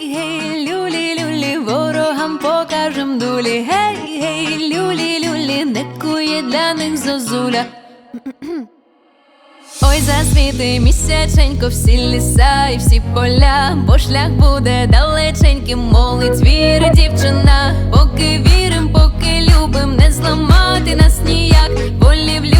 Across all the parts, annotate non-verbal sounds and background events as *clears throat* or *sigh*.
гей, люлі, люлі, ворогам покажем дулі. Гей, гей, люлі, люлі, не кує для них зозуля. *clears throat* Ой, засвіти місяченько, всі ліса і всі поля, бо шлях буде далеченьким, молить віри дівчина, поки вірим, поки любим, не зламати нас ніяк, волів.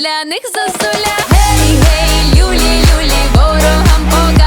для них зозуля. Гей, гей, люлі, люлі, ворогам пога.